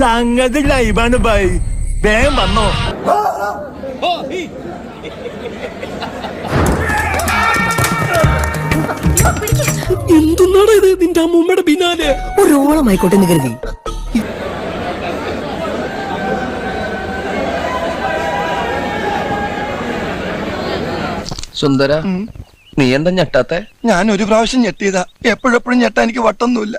സംഗതി ലൈവാണ് ബൈ. വേഗം വന്നോ. എന്തുന്നാണ് ഇത്? നിന്റെ അമ്മൂമ്മയുടെ പിന്നാലെ. ഒരു ആയിക്കോട്ടെ എന്ന് കരുതി സുന്ദര നീ എന്താ ഞെട്ടാത്തെ? ഞാൻ ഒരു പ്രാവശ്യം ഞെട്ടിയതാ. എപ്പോഴെപ്പോഴും ഞെട്ടാ എനിക്ക് വട്ടൊന്നുമില്ല.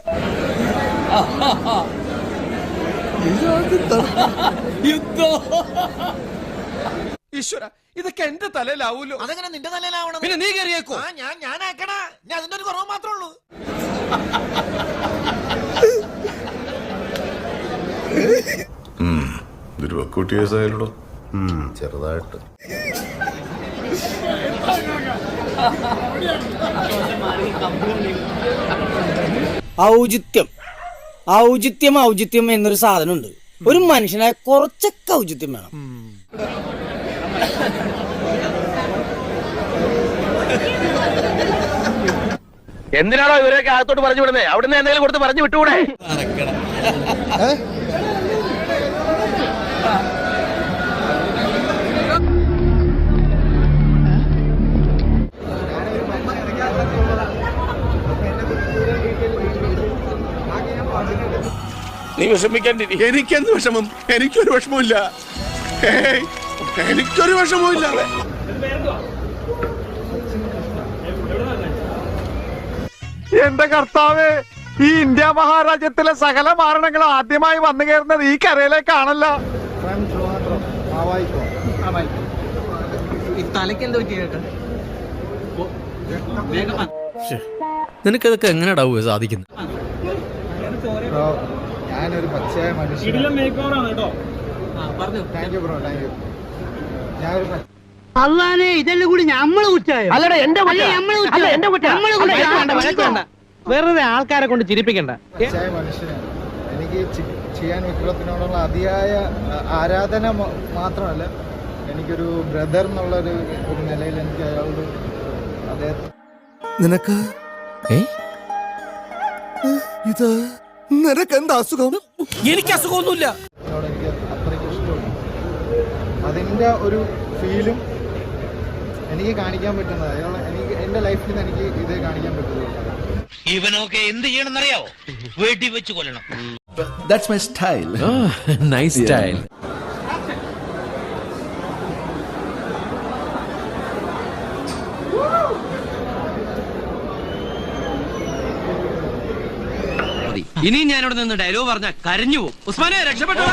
ഈശ്വര ഇതൊക്കെ എന്റെ തലയിലാവൂലോ? അതെങ്ങനെ നിന്റെ തലയിലാവണം? പിന്നെ നീ കയറിയേക്കോ ആ ഞാൻ ഞാൻ ആക്കണ ഞാൻ അതിന്റെ ഒരു കുറവ് മാത്രമേ ഉള്ളൂ. ഇതൊരു വക്കൂട്ടി കേസായാലോ ചെറുതായിട്ട്. ഔചിത്യം. ഔചിത്യം ഔചിത്യം എന്നൊരു സാധനമുണ്ട്. ഒരു മനുഷ്യനായ കുറച്ചൊക്കെ ഔചിത്യം വേണം. എന്തിനാണോ ഇവരൊക്കെ അകത്തോട്ട് പറഞ്ഞു വിടുന്നത് അവിടുന്ന് എന്തെങ്കിലും കൊടുത്ത് പറഞ്ഞു വിട്ടുകൂടെ? നീ വിഷമിക്കാണ്ടിരി. എനിക്കെന്ത് വിഷമം? എനിക്കൊരു വിഷമമില്ല എനിക്കൊരു വിഷമമില്ല എന്റെ കർത്താവ് ഈ ഇന്ത്യ മഹാരാജ്യത്തിലെ സകല മാരണങ്ങൾ ആദ്യമായി വന്നു കയറുന്നത് ഈ കരയിലേക്കാണല്ലോ. നിനക്കതൊക്കെ എങ്ങനെയാടാവുക സാധിക്കുന്നത്? ഞാനൊരു പച്ചയായ മനുഷ്യൻ thank you bro thank you ഞാനൊരു പച്ച- അള്ളാനെ ഇതെല്ലാം കൂടി നമ്മൾ കുറ്റായോ? അല്ലടാ എന്റെ വെറുതെ ആൾക്കാരെ കൊണ്ട് ചിരിപ്പിക്കണ്ട. മനുഷ്യനാണ്. എനിക്ക് ചെയ്യാൻ വിക്രത്തിനോടുള്ള അതിയായ ആരാധന മാത്രമല്ല എനിക്കൊരു ബ്രദർ എന്നുള്ള ഒരു നിലയിൽ എനിക്ക് അയാളോട് അദ്ദേഹത്തെ നിനക്ക്? ഇത് നിനക്ക് എന്താ അസുഖം? എനിക്ക് അസുഖമൊന്നുമില്ല അതിന്റെ ഒരു ഫീലും എനിക്ക് കാണിക്കാൻ പറ്റുന്നത്. എനിക്ക് എന്റെ ലൈഫിൽ നിന്ന് എനിക്ക് ഇത് കാണിക്കാൻ പറ്റുള്ളൂ ഇവനൊക്കെ എന്ത് ചെയ്യണമെന്നറിയാവോ? വെടി വെച്ച് കൊല്ലണം that's my style nice style ഇനി ഞാനിവിടെ നിന്ന് ഡയലോഗ് പറഞ്ഞ കരഞ്ഞു പോകും. ഉസ്മാനെ രക്ഷപ്പെട്ടോ.